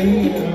Thank you.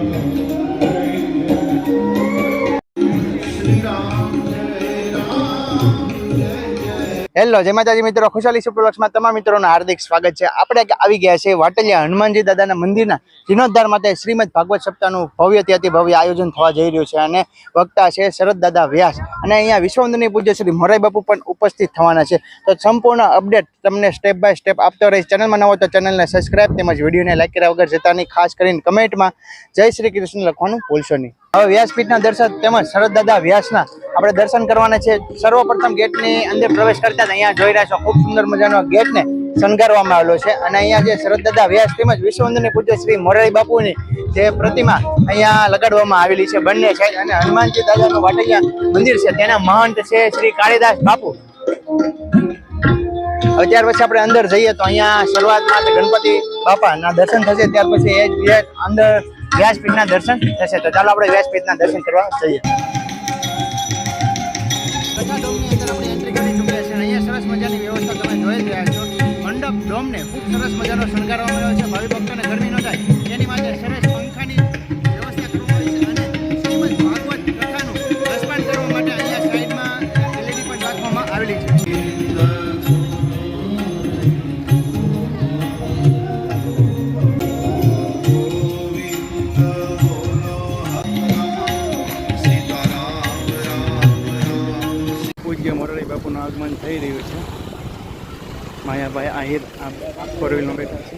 Hello, જય માતાજી મિત્રો. ખુશાલી સુપ્રલક્ષમાં તમામ મિત્રોનું હાર્દિક સ્વાગત છે. આપણે આવી ગયા છે વાટલિયા હનુમાનજી દાદાના મંદિરના જીર્ણોદ્ધાર માટે શ્રીમદ ભાગવત સપ્તાહનું ભવ્ય ત્યાંથી ભવ્ય આયોજન થવા જઈ રહ્યું છે અને વક્તા છે શરદ દાદા વ્યાસ. અને અહીંયા વિશ્વવંદનીય પૂજ્ય શ્રી મોરાઈ બાપુ પણ ઉપસ્થિત થવાના છે. તો સંપૂર્ણ અપડેટ તમને સ્ટેપ બાય સ્ટેપ આપતો રહીશ. ચેનલમાં નવો તો ચેનલને સબસ્ક્રાઈબ તેમજ વિડીયોને લાઈક કર્યા વગર જતાની ખાસ કરીને કમેન્ટમાં જય શ્રી કૃષ્ણ લખવાનું ભૂલશો નહીં. હવે વ્યાસપીઠના દર્શન તેમજ શરદ દાદા વ્યાસના આપણે દર્શન કરવાના છે. સર્વપ્રથમ ગેટની અંદર પ્રવેશ કરતા અહીંયા જોઈ રહ્યા છો. ખૂબ સુંદર મજાનો ગેટને શણગારવામાં આવેલો છે. અને અહીંયા જે શરદ દાદા વ્યાસ તેમજ વિશ્વવંદની પૂજ્ય શ્રી મોરારી બાપુની જે પ્રતિમા અહીંયા લગાડવામાં આવેલી છે. બંને છે અને હનુમાનજી દાદાનું વાટૈયા મંદિર છે. તેના મહંત છે શ્રી કાળીદાસ બાપુ. હવે ત્યાર પછી આપણે અંદર જઈએ તો અહીંયા શરૂઆતમાં ગણપતિ બાપાના દર્શન થશે. ત્યાર પછી એ જ અંદર વ્યાસપીઠના દર્શન થશે. તો ચાલો આપણે વ્યાસપીઠના દર્શન કરવા જઈએ. સરસ મજાની વ્યવસ્થા તમે જોઈ રહ્યા છો. મંડપ, ડોમને ખૂબ સરસ મજાનો શણગારવામાં આવ્યો છે. ભાવિ ભક્તોને ગરમી ન થાય. આગમન થઈ રહ્યું છે. માયાભાઈ આહિર આ ફોર વ્હીલમાં બેઠા છે.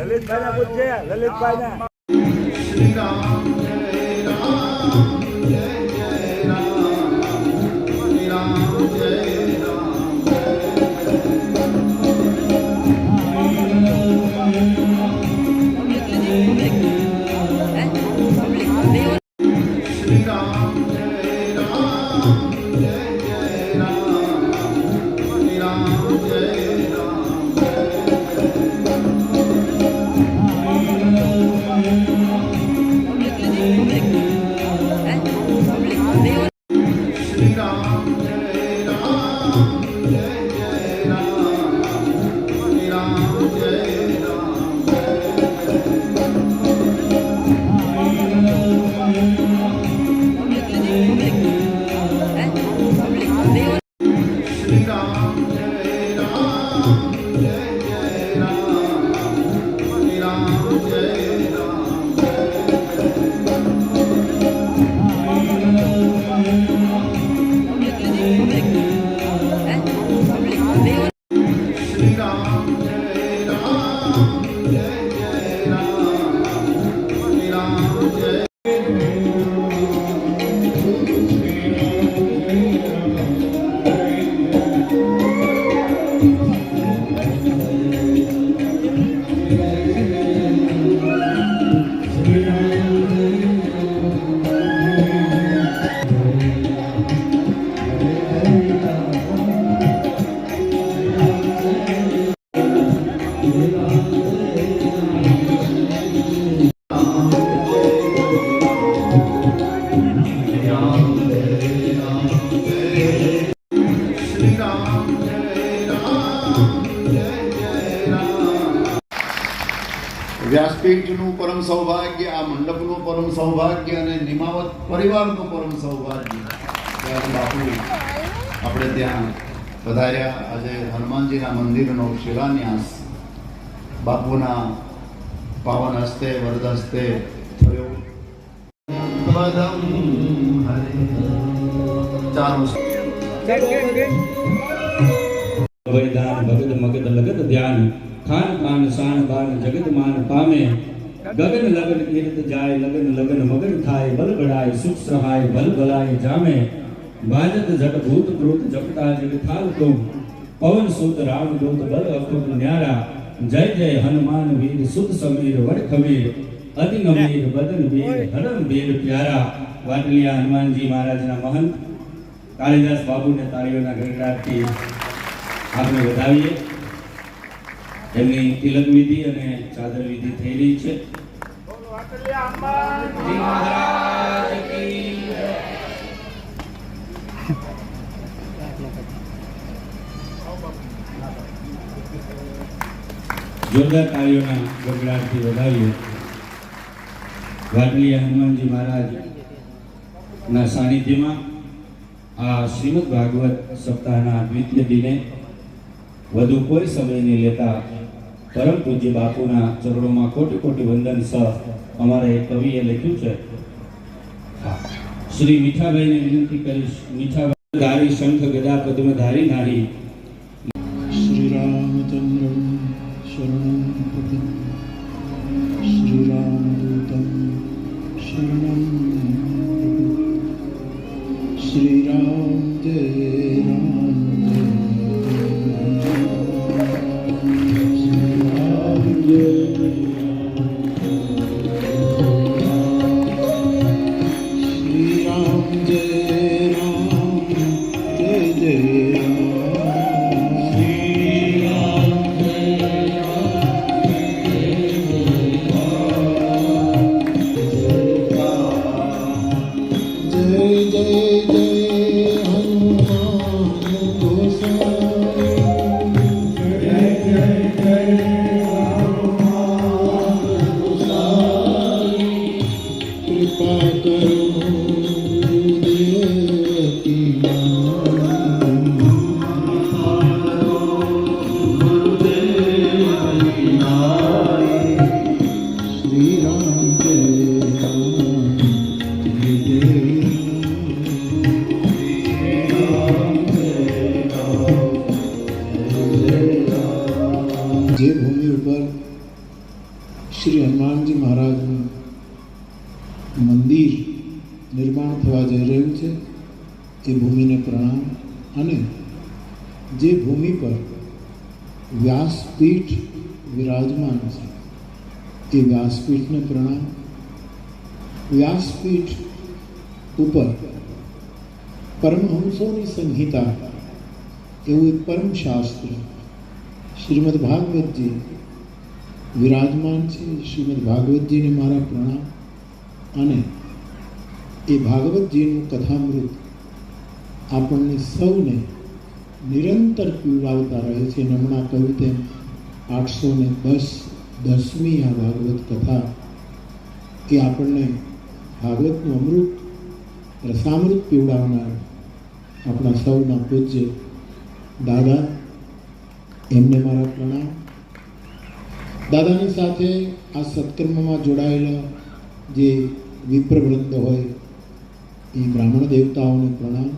લલિતભાઈ પૂછે લલિતભાઈ કમિટીનું Yeah. સૌભાગ્ય અને નિમાવત પરિવારનું પરમ સૌભાગ્ય. બાપુ આપણે ત્યાં પધાર્યા. આજે હનુમાનજીના મંદિરનો શિલાન્યાસ બાપુના પાવન હસ્તે, વરદ હસ્તે થયો. ભગત મગત લગત ધ્યાન ખાન, પાન, શાન, બાન, જગત માન, પામે. ગગન લગન કીર્ત જાય, લગન લગન મગન થાય, બલ બળાય સુખ સહાય, બલ બલાય જામે. ભાજત જટ ભૂત કૃત જપતા જગ થાલ તું પવન સુત રામ દૂત બલ અકૃત ન્યારા. જય જય હનુમાન વીર, સુત સમીર, વડ ખમીર. અતિ ગંભીર બદન વીર, હરમ વીર પ્યારા. વાટલિયા હનુમાનજી મહારાજના મહંત. કાલિદાસ બાબુને તાળીઓના ગણગડાટથી આપણે વધાવીએ. એમની તિલક વિધિ અને ચાદર વિધિ થઈ રહી છે. જોરદાર તાળીઓના ગગડાટથી વધાવીએ. વાટલીયા હનુમાનજી મહારાજ ના સાનિધ્યમાં આ શ્રીમદ ભાગવત સપ્તાહના દ્વિતીય દિને વધુ કોઈ સમય નહીં લેતા પરમ પૂજ્ય બાપુના ચરણોમાં કોટી કોટી વંદન સહ અમારે કવિએ લખ્યું છે શ્રી મીઠાભાઈને વિનંતી કરીશ, મીઠાભાઈ ધારી શંખ ગદા પદ્મ ધારી નારી. રામચંદ્ર શ્રી રામદૂતમ શ્રી રામ જય good. શ્રી હનુમાનજી મહારાજનું મંદિર નિર્માણ થવા જઈ રહ્યું છે એ ભૂમિને પ્રણામ અને જે ભૂમિ પર વ્યાસપીઠ વિરાજમાન છે એ વ્યાસપીઠને પ્રણામ વ્યાસપીઠ ઉપર પરમહંસોની સંહિતા એવું એક પરમ શાસ્ત્ર શ્રીમદ ભાગવતજી વિરાજમાન છે શ્રીમદ ભાગવતજીને મારા પ્રણામ. અને એ ભાગવતજીનું કથામૃત આપણને સૌને નિરંતર પીવડાવતા રહે છે. હમણાં કહ્યું તેમ આઠસો ને દસ દસમી આ ભાગવત કથા એ આપણને ભાગવતનું અમૃત, રસામૃત પીવડાવનાર આપણા સૌના પૂજ્ય દાદા, એમને મારા પ્રણામ. દાદાની સાથે આ સત્કર્મમાં જોડાયેલા જે વિપ્રવૃંદ હોય, એ બ્રાહ્મણ દેવતાઓને પ્રણામ.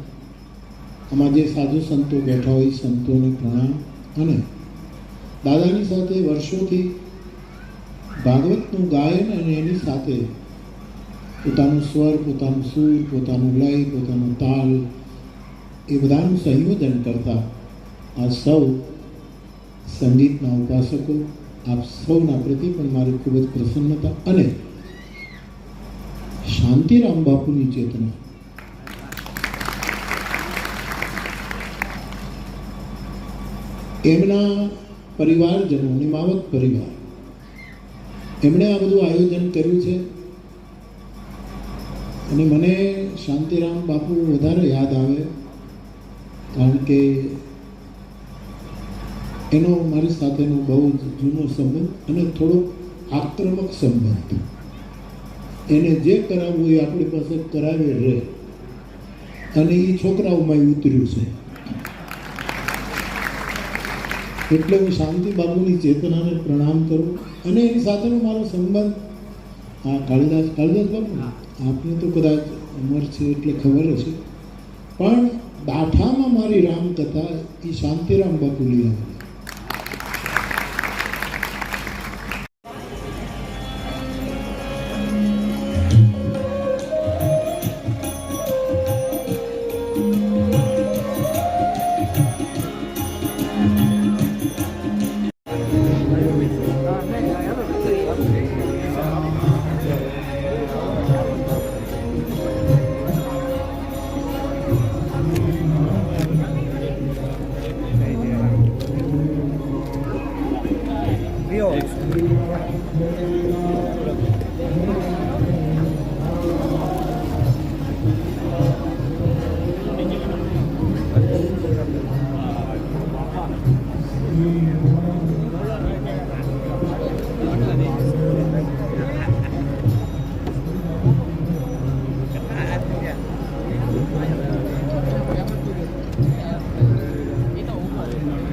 આમાં જે સાધુ સંતો બેઠા હોય સંતોને પ્રણામ. અને દાદાની સાથે વર્ષોથી ભાગવતનું ગાયન અને એની સાથે પોતાનું સ્વર, પોતાનું સૂર, પોતાનું લય, પોતાનો તાલ, એ બધાનું સંયોજન કરતા આ સૌ સંગીતના ઉપાસકો આપ સૌના પ્રતિ પણ મારી ખૂબ જ પ્રસન્નતા અને શાંતિરામ બાપુની ચેતના. એમના પરિવારજનો નિમાવત પરિવાર. એમણે આ બધું આયોજન કર્યું છે. અને મને શાંતિરામ બાપુ વધારે યાદ આવે, કારણ કે એનો મારી સાથેનો બહુ જૂનો સંબંધ અને થોડો આક્રમક સંબંધ. એને જે કરાવવું એ આપણી પાસે કરાવે રહે. અને એ છોકરાઓમાં ઉતર્યું છે. એટલે હું શાંતિ બાબુની ચેતનાને પ્રણામ કરું અને એની સાથેનો મારો સંબંધ આ કાળીદાસ કાળિદાસ બાબુ આપને તો કદાચ અમર છે એટલે ખબર હશે. પણ દાઠામાં મારી રામકથા એ શાંતિરામ બાપુ લઈ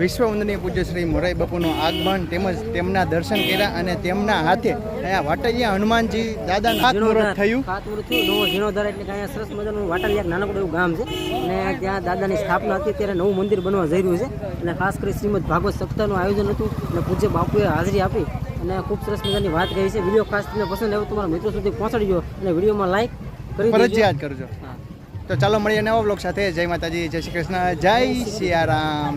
વિશ્વ વંદનીય પૂજ્ય શ્રી મોરાઈ બાપુનું આગમન તેમજ તેમના દર્શન કર્યા અને તેમના હાથે અહીંયા વાટલિયા હનુમાનજી દાદા ખાતમુહૂર્ત થયું. ખાતમુહૂર્ત થયું. જીર્ણોદ્ધાર એટલે અહીંયા સરસ મજાનું વાટલિયા નાનકડું એવું ગામ છે. અને ત્યાં દાદાની સ્થાપના હતી. ત્યારે નવું મંદિર બનવા જઈ રહ્યું છે. અને ખાસ કરી શ્રીમદ ભાગવત સપ્તાહનું આયોજન હતું. અને પૂજ્ય બાપુએ હાજરી આપી. અને ખૂબ સરસ મજાની વાત કહી છે. વીડિયો ખાસ તમને પસંદ આવ્યો તમારા મિત્રો સુધી પહોંચાડજો. અને વિડીયોમાં લાઈક કરી ફરજિયાત કરજો. તો ચાલો મળીએ નવા બ્લોગ સાથે. જય માતાજી જય શ્રી કૃષ્ણ જય સિયારામ